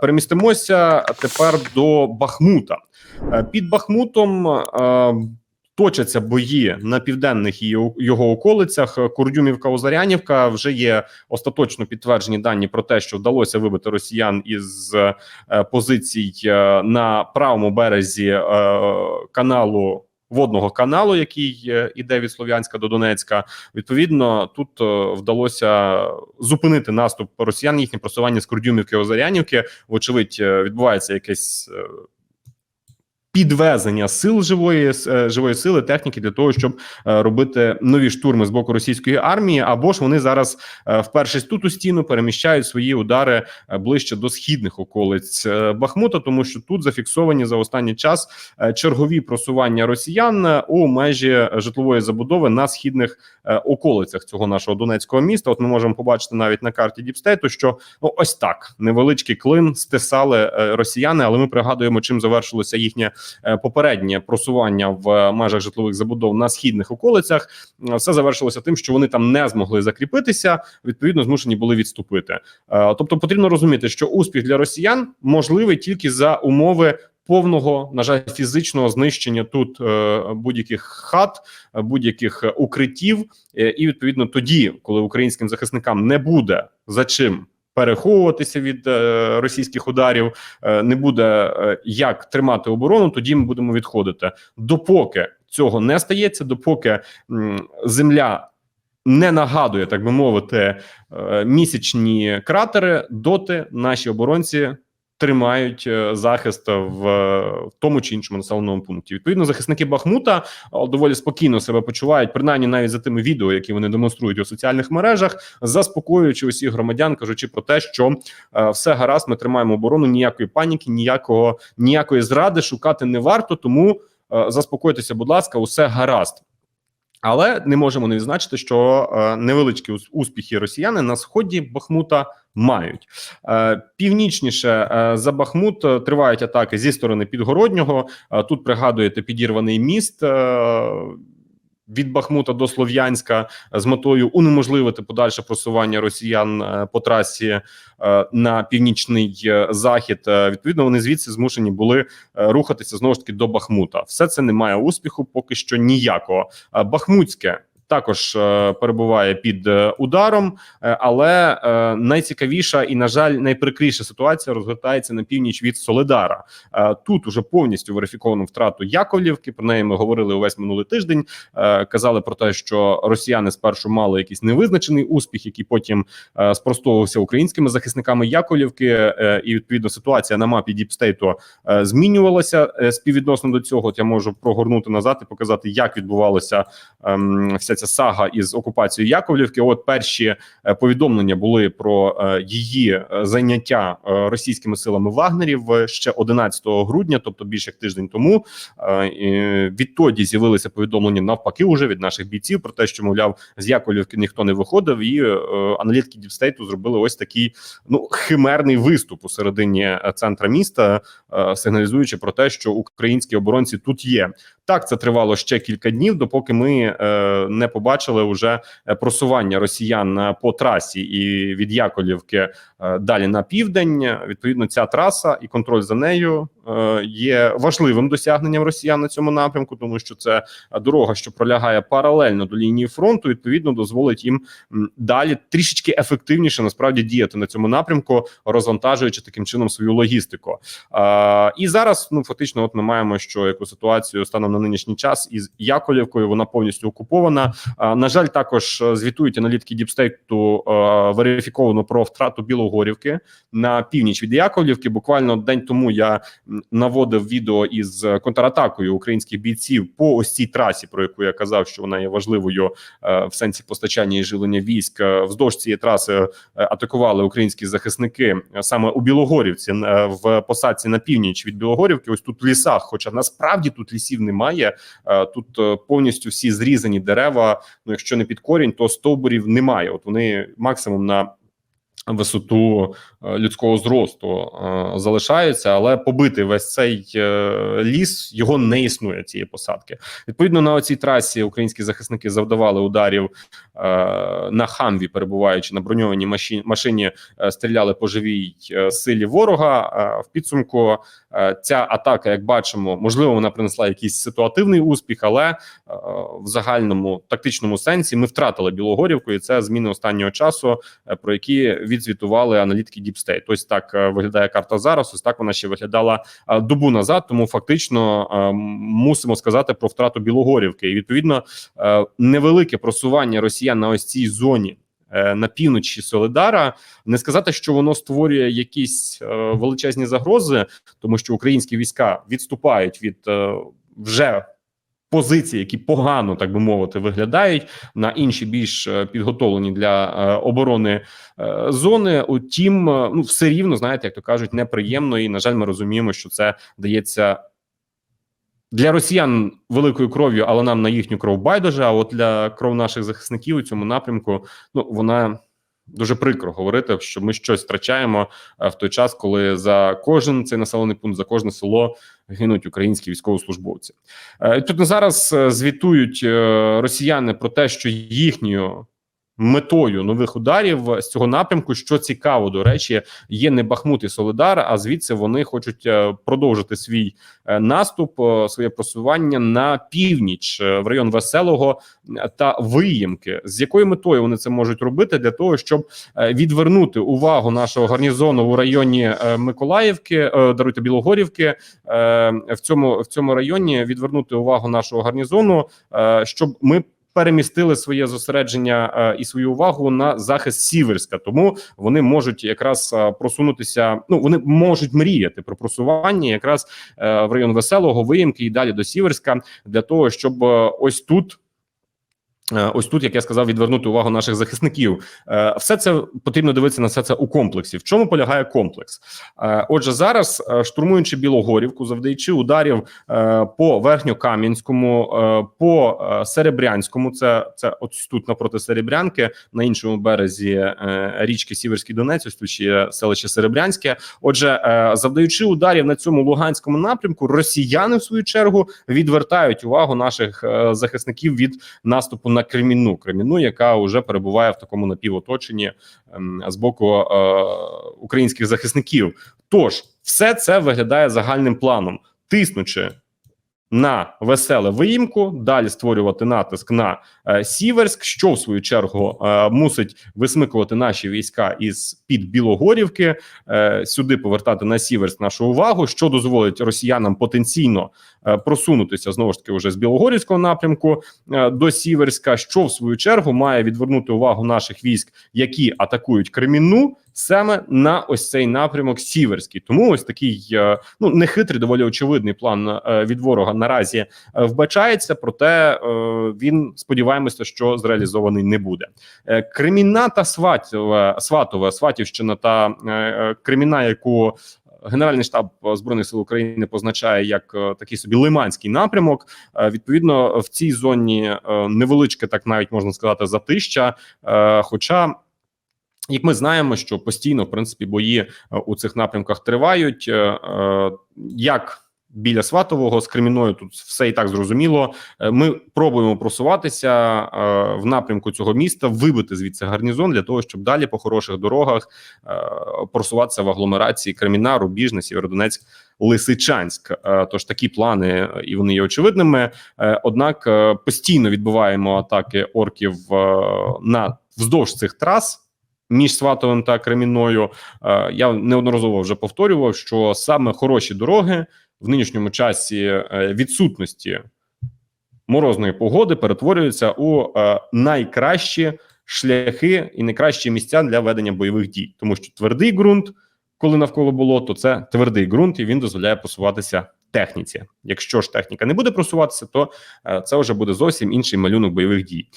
Перемістимося тепер до Бахмута. Е, Під Бахмутом е, точаться бої на південних його околицях. Курдюмівка, Озарянівка вже є остаточно підтверджені дані про те, що вдалося вибити росіян із е, позицій е, на правому березі е, каналу. Водного каналу, який е, іде від Слов'янська до Донецька, відповідно тут е, вдалося зупинити наступ росіян, їхнє просування з Курдюмівки Озарянівки. Вочевидь, е, відбувається якесь підвезення сил живої е, живої сили, техніки для того, щоб е, робити нові штурми з боку російської армії, або ж вони зараз е, вперше тут у стіну переміщають свої удари ближче до східних околиць Бахмута, тому що тут зафіксовані за останній час чергові просування росіян у межі житлової забудови на східних околицях цього нашого донецького міста. От ми можемо побачити навіть на карті Діпстейту, що ну ось так невеличкий клин стисали росіяни, але ми пригадуємо, чим завершилося їхнє попереднє просування в межах житлових забудов на східних околицях. Е, Все завершилося тим, що вони там не змогли закріпитися. Відповідно, змушені були відступити. Е, Тобто, потрібно розуміти, що успіх для росіян можливий тільки за умови. Повного на жаль фізичного знищення тут е, будь-яких хат, е, будь-яких е, укриттів, е, і відповідно тоді, коли українським захисникам не буде за чим переховуватися від е, російських ударів, е, не буде е, як тримати оборону, тоді ми будемо відходити. Допоки цього не стається, допоки земля. Не нагадує, так би мовити, місячні кратери, доти наші оборонці тримають е, захист в, е, в тому чи іншому населеному пункті. Відповідно, захисники Бахмута е, доволі спокійно себе почувають, принаймні навіть за тими відео, які вони демонструють у соціальних мережах, заспокоюючи усіх громадян, кажучи про те, що все гаразд, ми тримаємо оборону, ніякої паніки, ніякого ніякої зради шукати не варто. Тому заспокойтеся, будь ласка, усе гаразд. Але не можемо не відзначити, що е, невеличкі успіхи росіяни на сході Бахмута мають е, північніше е, за Бахмут тривають атаки зі сторони Підгороднього. Тут пригадуєте підірваний міст. Від Бахмута до Слов'янська е, з метою унеможливити подальше просування росіян е, по трасі е, на північний захід. Відповідно, вони звідси змушені були рухатися знову ж таки до Бахмута. Все це не має успіху, поки що ніякого. Бахмутське. Також е, перебуває під е, ударом, е, але найцікавіша і, на жаль, найприкріша ситуація розгортається на північ від Соледара. Тут уже повністю верифіковано втрату Яковлівки. Про неї ми говорили увесь минулий тиждень. Казали про те, що росіяни спершу мали якийсь невизначений успіх, який потім спростовувався українськими захисниками Яковлівки, і відповідно ситуація на мапі Діпстейту змінювалася співвідносно до цього. От я можу прогорнути назад і показати, як відбувалося ем, вся ця сага із окупацією Яковлівки. От перші е, повідомлення були про е, її е, заняття е, російськими силами Вагнерів ще 11 грудня, тобто більше як тиждень тому. Відтоді з'явилися повідомлення навпаки уже від наших бійців про те, що мовляв з Яковлівки ніхто не виходив, і аналітики Діпстейту зробили ось такий ну химерний виступ у середині центра міста, сигналізуючи про те, що українські оборонці тут є. Так, це тривало ще кілька днів, допоки ми е, не побачили вже е, просування росіян е, по трасі і від Яковлівки е, далі на південь. Відповідно, ця траса і контроль за нею є важливим досягненням росіян на цьому напрямку, тому що це е, дорога, що пролягає паралельно до лінії фронту. Відповідно, дозволить їм далі трішечки ефективніше насправді діяти на цьому напрямку, розвантажуючи таким чином свою логістику. Е, і зараз ну фактично, от ми маємо що яку ситуацію станом на нинішній час із Яковлівкою. Вона повністю окупована. Е, на жаль, також е, звітують аналітики Діпстейту е, верифіковано про втрату Білогорівки на північ від Яковлівки. Буквально день тому я наводив відео із контратакою українських бійців по ось цій трасі, про яку я казав, що вона є важливою е, в сенсі постачання і живлення військ. Е, Вздовж цієї траси е, атакували українські захисники саме у Білогорівці в посадці на північ від Білогорівки. Ось тут в лісах, хоча насправді тут лісів немає. Тут повністю всі зрізані дерева. Ну, якщо не під корінь, то стовбурів немає. От вони максимум на висоту е, людського зросту е, залишаються, але побити весь цей е, ліс його не існує цієї посадки. Відповідно на цій трасі українські захисники завдавали ударів на хамві, перебуваючи на броньованій машині, стріляли по живій силі ворога. В підсумку ця атака, як бачимо, можливо, вона принесла якийсь ситуативний успіх, але в загальному тактичному сенсі ми втратили Білогорівку, і це зміни останнього часу, про які відзвітували аналітики Deep State. Ось так е, виглядає карта зараз. Ось так вона ще виглядала е, добу назад. Тому фактично е, мусимо сказати про втрату Білогорівки. І відповідно невелике просування росіян на ось цій зоні. На півночі Солидара не сказати, що воно створює якісь величезні загрози, тому що українські війська відступають від вже позицій, які погано так би мовити виглядають на інші більш е, підготовлені для е, оборони е, зони. Утім, ну все рівно знаєте, як то кажуть, неприємно, і на жаль, ми розуміємо, що це дається. Для росіян великою кров'ю, але нам на їхню кров байдуже. А от для кров наших захисників у цьому напрямку, ну вона дуже прикро говорити, що ми щось втрачаємо е, в той час, коли за кожен цей населений пункт, за кожне село гинуть українські військовослужбовці. Е, Тут зараз е, звітують росіяни про те, що їхньою метою нових ударів з цього напрямку, що цікаво, до речі, є не Бахмут і Солидар, а звідси вони хочуть е, продовжити свій е, наступ, е, своє просування на північ в район Веселого та Виїмки. З якою метою вони це можуть робити для того, щоб відвернути увагу нашого гарнізону у районі Миколаївки, даруйте Білогорівки, в цьому в цьому районі відвернути увагу нашого гарнізону, щоб ми. Перемістили своє зосередження е, і свою увагу на захист Сіверська, тому вони можуть якраз е, просунутися. Ну вони можуть мріяти про просування якраз е, в район веселого виїмки і далі до Сіверська для того, щоб ось тут. Е, Ось тут, як я сказав, відвернути увагу наших захисників. Е, Все це потрібно дивитися на все це у комплексі. В чому полягає комплекс? Е, Отже, зараз штурмуючи Білогорівку, завдаючи ударів по Верхньокам'янському, по Серебрянському, це це ось тут напроти Серебрянки, на іншому березі річки Сіверський Донець, ось тут ще є селище Серебрянське. Отже, завдаючи ударів на цьому луганському напрямку, росіяни в свою чергу відвертають увагу наших захисників від наступу на Креміну, Креміну, яка вже перебуває в такому напівоточенні ем, з боку е, українських захисників. Тож все це виглядає загальним планом, тиснучи на веселе виїмку, далі створювати натиск на е, Сіверськ, що в свою чергу е, мусить висмикувати наші війська із під Білогорівки, е, сюди повертати на Сіверськ нашу увагу, що дозволить росіянам потенційно е, просунутися знову ж таки вже з Білогорівського напрямку е, до Сіверська, що в свою чергу має відвернути увагу наших військ, які атакують Кремінну. Саме на ось цей напрямок Сіверський, тому ось такий е, ну нехитрий, доволі очевидний план е, від ворога наразі е, вбачається. Проте він сподіваємося, що зреалізований не буде. Кремінна та Сватове, Сватове, Сватівщина та е, яку Генеральний штаб збройних сил України позначає як такий собі лиманський напрямок. Відповідно, в цій зоні невеличке, так навіть можна сказати, затища. Хоча як ми знаємо, що постійно в принципі бої е, у цих напрямках тривають, е, е, як біля Сватового з Креміною тут все і так зрозуміло. Ми пробуємо просуватися в напрямку цього міста, вибити звідси гарнізон для того, щоб далі по хороших дорогах просуватися в агломерації Креміна, Рубіжне, Сєвєродонецьк, Лисичанськ. Тож такі плани, і вони є очевидними. Однак постійно відбуваємо атаки орків на вздовж цих трас. Між Сватовим та Кремінною Е, я неодноразово вже повторював, що саме хороші дороги в нинішньому часі е, відсутності морозної погоди перетворюються у е, найкращі шляхи і найкращі місця для ведення бойових дій, тому що твердий ґрунт, коли навколо болото, це твердий ґрунт, і він дозволяє просуватися техніці. Якщо ж техніка не буде просуватися, то це вже буде зовсім інший малюнок бойових дій.